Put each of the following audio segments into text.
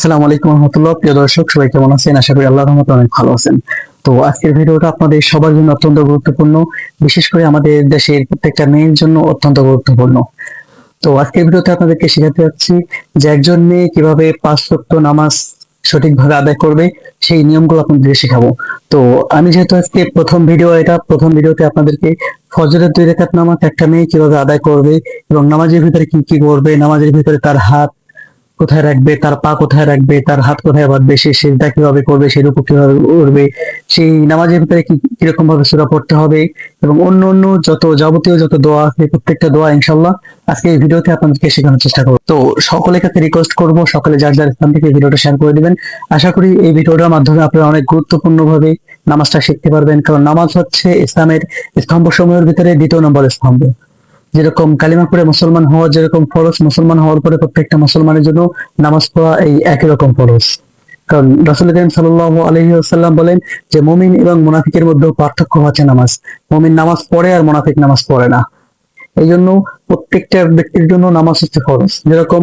আসসালামু আলাইকুম রহমতুল্লাহ। প্রিয় দর্শক, সবাই কেমন আছেন? আশা করি আল্লাহর রহমতে অনেক ভালো আছেন। তো আজকের ভিডিওটা আপনাদের সবার জন্য অত্যন্ত গুরুত্বপূর্ণ। বিশেষ করে আমাদের দেশের প্রত্যেকটা মেয়ের জন্য অত্যন্ত গুরুত্বপূর্ণ। তো আজকের ভিডিওতে আপনাদেরকে শেখাতে যাচ্ছি যে একজন মেয়ে কীভাবে পাঁচ ওয়াক্ত নামাজ সঠিকভাবে আদায় করবে, সেই নিয়মগুলো আপনাদের শেখাবো। তো আমি যেহেতু আজকে প্রথম ভিডিও, এটা প্রথম ভিডিওতে আপনাদেরকে ফজরের দুই রেখাত নামাজ একটা মেয়ে কীভাবে আদায় করবে এবং নামাজের ভিতরে কি কি করবে, নামাজের ভিতরে তার হাত কোথায় রাখবে, তার পা কোথায় রাখবে, তার হাত কোথায় বাঁধবে, সে সেটা কীভাবে করবে সেই রূপ কীভাবে করবে সেই নামাজের ভিতরে কি কীরকম ভাবে সুরা পড়তে হবে এবং অন্য অন্য যত যাবতীয় যত দোয়া আছে, প্রত্যেকটা দোয়া ইনশাল্লাহ আজকে এই ভিডিওতে আপনাদেরকে শেখানোর চেষ্টা করব। তো সকলের কাছে রিকোয়েস্ট করব, সকলে যার যার স্থান থেকে ভিডিওটা শেয়ার করে দিবেন। আশা করি এই ভিডিওটার মাধ্যমে আপনারা অনেক গুরুত্বপূর্ণ ভাবে নামাজটা শিখতে পারবেন, কারণ নামাজ হচ্ছে ইসলামের স্তম্ভ সমূহের ভিতরে দ্বিতীয় নম্বর স্তম্ভ। যেরকম কালিমা পড়ে মুসলমান হওয়া, যেরকম ফরজ মুসলমান হওয়ার পরে প্রত্যেকটা মুসলমানের জন্য নামাজ পড়া এই একই রকম ফরজ। কারণ রাসুল করিম সাল্লাহ আলহিহাল্লাম বলেন যে মমিন এবং মুনাফিকের মধ্যে পার্থক্য হচ্ছে নামাজ। মমিন নামাজ পড়ে আর মুনাফিক নামাজ পড়ে না। এই জন্য প্রত্যেকটা ব্যক্তির জন্য নামাজ হচ্ছে ফরজ। যেরকম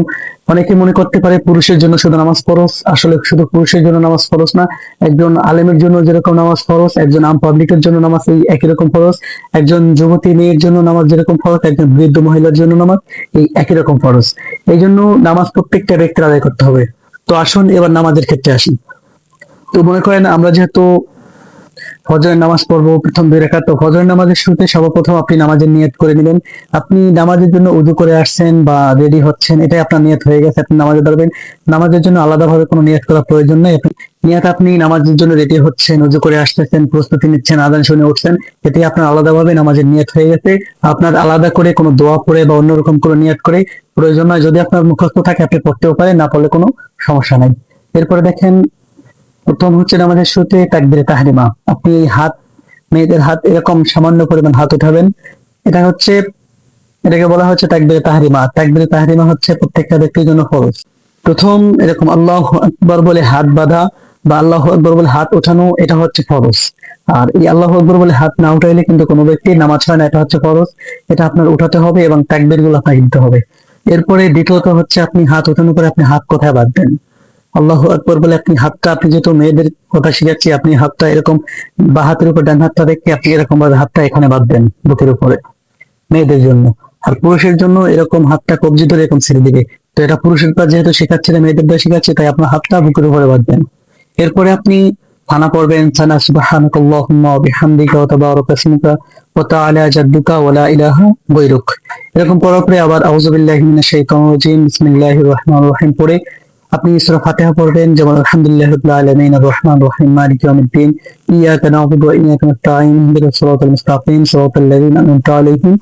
অনেকে মনে করতে পারে পুরুষের জন্য শুধু নামাজ ফরজ, আসলে শুধু পুরুষের জন্য নামাজ ফরজ না, একজন আলেমের জন্য যেরকম নামাজ ফরজ, একজন আম পাবলিকের জন্য নামাজ এই একই রকম ফরজ, একজন যুবতী মেয়ের জন্য নামাজ যেরকম ফরজ, একজন বৃদ্ধ মহিলার জন্য নামাজ এই একই রকম ফরজ। এই জন্য নামাজ প্রত্যেকটা ব্যক্তির আদায় করতে হবে। তো আসুন এবার নামাজের ক্ষেত্রে আসি। তো মনে করেন আমরা যেহেতু ফজরের নামাজ পড়ব, প্রথম দুই রেখা তো ফজরের নামাজের শুরুতে সর্বপ্রথম আপনি নামাজের নিয়ত করে নেবেন। আপনি নামাজের জন্য উদু করে আসছেন বা রেডি হচ্ছেন, এটাই আপনার নিয়ত হয়ে গেছে, আপনি নামাজে দাঁড়াবেন। নামাজের জন্য আলাদাভাবে কোনো নিয়ত করার প্রয়োজন নেই। আপনি নিয়ত আপনি নামাজের জন্য রেডি হচ্ছেন, উজু করে আসতেছেন, প্রস্তুতি নিচ্ছেন, আদান শুনে উঠছেন এতে আপনার আলাদাভাবে নামাজের নিয়ত হয়ে গেছে। আপনার আলাদা করে কোনো দোয়া পড়ে বা অন্যরকম কোনো নিয়ত করে প্রয়োজন নয় যদি আপনার মুখস্থ থাকে, আপনি পড়তেও পারেন, না পড়লে কোনো সমস্যা নাই। এরপরে দেখেন প্রথম হচ্ছে আমাদের শুরুতে তাকবিরে তাহরিমা। আপনি এই হাত, মেয়েদের হাত এরকম সামান্য পরিমাণ হাত উঠাবেন। এটা হচ্ছে, এটাকে বলা হচ্ছে তাকবিরে তাহরিমা। তাকবিরে তাহরিমা হচ্ছে প্রত্যেকটা ব্যক্তির জন্য ফরজ। প্রথম এরকম আল্লাহ আকবর বলে হাত বাঁধা বা আল্লাহ আকবর বলে হাত ওঠানো, এটা হচ্ছে ফরজ। আর এই আল্লাহ আকবর বলে হাত না উঠাইলে কিন্তু কোনো ব্যক্তি নামাজ হয় না, এটা হচ্ছে ফরজ। এটা আপনার উঠাতে হবে এবং তাকবিরগুলো আপনাকে দিতে হবে। এরপরে দ্বিতীয়ত হচ্ছে আপনি হাত ওঠানোর পরে আপনি হাত কোথায় বাঁধবেন? আল্লাহ আকবর বলে আপনি হাতটা, আপনি যেহেতু মেয়েদের কথা শিখাচ্ছি, আপনি হাতটা এরকম বা হাতের উপর ডান হাতটা রেখে আপনি এরকম ভাবে হাতটা এখানে বাঁধবেন বুকের উপরে মেয়েদের জন্য। আর পুরুষের জন্য এরকম হাতটা কবজি ধরে এরকম ছেড়ে দিবে। তো এটা পুরুষের কাজ যেহেতু শেখাচ্ছে না মেয়েদের দিয়ে শেখাচ্ছে, তাই আপনার হাতটা বুকের উপরে বাঁধবেন। এরপরে আপনি থানা পড়বেন, থানা সুবহানাকাল্লাহুম্মা বিহামদিকা ওয়া তাবারাকা ইসমুকা ওয়া তাআলা জাদ্দুকা ওয়া লা ইলাহা গায়রুক। এরকম পড়ার পরে আবার আউযু বিল্লাহি মিনাশ শাইতানির রাজিম, বিসমিল্লাহির রহমানির রহিম পড়ে আপনি সূরা ফাতিহা পড়বেন, যেমন আলহামদুলিল্লাহি আলামিন, আর মালিক ইয়াউমিদ্দিন, ইয়াকা না'বুদু ওয়া ইyyaka নাস্তাঈন ইহদিনাস সিরাতাল মুস্তাকিম, সিরাতাল লাযিনা আন'আমতা আলাইহিম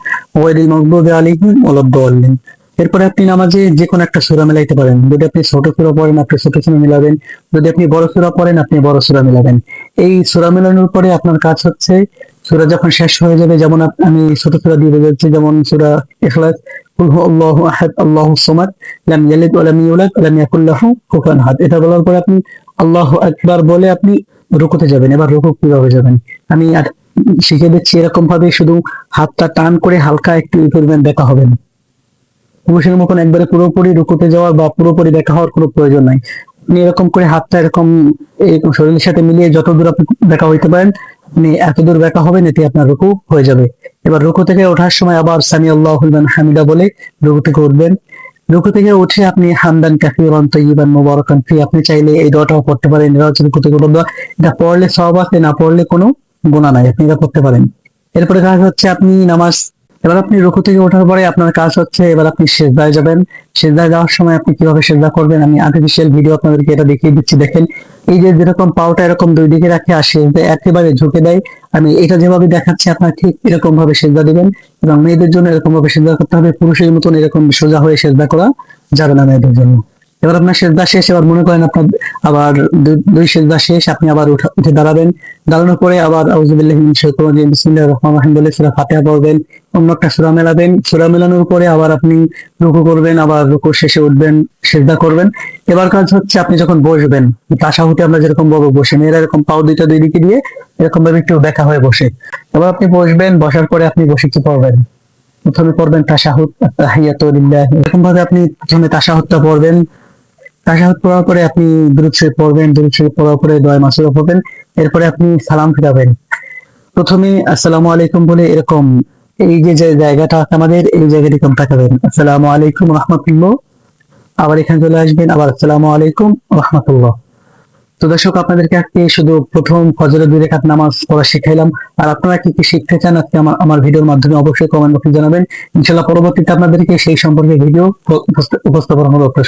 মাগদুবি আলাইহিম ওয়ালাদ-দাল্লিন এরপরে আপনি নামাজে যে কোনো একটা সূরা মেলাইতে পারেন। যদি আপনি ছোট সূরা পড়েন, আপনি ছোট সূরা মিলাবেন। যদি আপনি বড় সূরা পড়েন, আপনি বড় সূরা মিলাবেন। এই সূরা মেলানোর পরে আপনার কাজ হচ্ছে, সূরা যখন শেষ হয়ে যাবে, যেমন আমি ছোট সূরা দিয়ে যাচ্ছি যেমন সূরা হু আল্লাহু আহাদ, আল্লাহু সামাদ, লাম ইয়ালিদ ওয়া লাম ইউলাদ, ওয়া লাম ইয়াকুল লাহু কুফুয়ান আহাদ। এটা বলার পরে আপনি আল্লাহু আকবার বলে আপনি রুকুতে যাবেন। এবার রুকু কীভাবে যাবেন? আমি আর শিখে দিচ্ছি এরকম ভাবে শুধু হাতটা টান করে হালকা একটু করবেন দেখা হবে না। পুরুষের মতন একবারে পুরোপুরি রুকুতে যাওয়ার বা পুরোপুরি দেখা হওয়ার কোনো প্রয়োজন নাই। আপনি এরকম করে হাতটা এরকম এরকম শরীরের সাথে মিলিয়ে যত দূর আপনি দেখা হইতে পারেন, আপনি এত দূর দেখা হবেন এতে আপনার রুকু হয়ে যাবে। এবার রুকু থেকে ওঠার সময় আবার সামি আল্লাহ হামিদা বলে রুকু থেকে উঠবেন। রুকু থেকে উঠে আপনি হামদান কাফিরান তৈবান মুবারকান ফি। আপনি চাইলে এই দোয়াটাও পড়তে পারেন। এটা হচ্ছে রুকু থেকে দোয়া। এটা পড়লে সব আছে না পড়লে কোনো গোনা নাই। আপনি এটা করতে পারেন। এরপরে দেখা হচ্ছে আপনি নামাজ এবার আপনি রুকু থেকে ওঠার পরে আপনার কাজ হচ্ছে, এবার আপনি সেজদায় যাবেন। সেজদায় যাওয়ার সময় আপনি কীভাবে সেজদা করবেন? আমি আর্টিফিশিয়াল ভিডিও আপনাদেরকে এটা দেখিয়ে দিচ্ছি, দেখেন। এই যে যেরকম পাওটা এরকম দুই দিকে রাখে, আর সেজদা একেবারে ঝুঁকে দেয়। আমি এটা যেভাবে দেখাচ্ছি, আপনার ঠিক এরকম ভাবে সেজদা দিবেন এবং মেয়েদের জন্য এরকম ভাবে সেজদা করতে হবে, পুরুষের মতন এরকম সোজা হয়ে সেজদা করা যাবে না মেয়েদের জন্য। এবার আপনার সেজদা শেষ, এবার মনে করেন আপনার আবার দুই- সেজদা শেষ আপনি আবার উঠে দাঁড়াবেন। দাঁড়ানোর পরে আবার আউযুবিল্লাহি মিনাশ বিসমিল্লাহির রহিম বলে সূরা ফাতিহা পড়বেন। অন্য একটা সূরা মেলাবেন। সূরা মেলানোর পরে আবার আপনি রুকু করবেন, আবার রুকু শেষে উঠবেন সেজদা করবেন। এবার কাজ হচ্ছে আপনি যখন বসবেন তাশাহুদে আমরা যেরকম ভাবে বসে মেয়েরা এরকম পাও দুইটা দুই দিকে দিয়ে এরকম ভাবে একটু দেখা হয়ে বসে। এবার আপনি বসবেন, বসার পরে আপনি বসে কি পড়বেন? প্রথমে পড়বেন তাশাহুদ তাহিয়াতু লিল্লাহ। এরকম ভাবে আপনি প্রথমে তাশাহুদটা পড়বেন। তাশাহুদ পড়ার পরে আপনি দুরুদ শরীফ পড়বেন দুরুদ শরীফ পড়ার পরে দোয়া মাসুরা পড়বেন এরপরে আপনি সালাম ফিরাবেন। প্রথমে আসসালামু আলাইকুম বলে এরকম এই যে জায়গাটা আমাদের, এই জায়গাটি কম তাকাবেন। আসসালামু আলাইকুম রহমতুল্লাহ। আবার এখানে চলে আসবেন, আবার আসসালামু আলাইকুম রহমতুল্লাহ। তো দর্শক, আপনাদেরকে আজকে শুধু প্রথম ফজরের দুই রেখাত নামাজ পড়া শিখাইলাম। আর আপনারা কি কি শিখতে চান আজকে আমার আমার ভিডিওর মাধ্যমে অবশ্যই কমেন্ট বক্সে জানাবেন। ইনশাল্লাহ পরবর্তীতে আপনাদেরকে সেই সম্পর্কে ভিডিও উপস্থাপন হবে আপনার।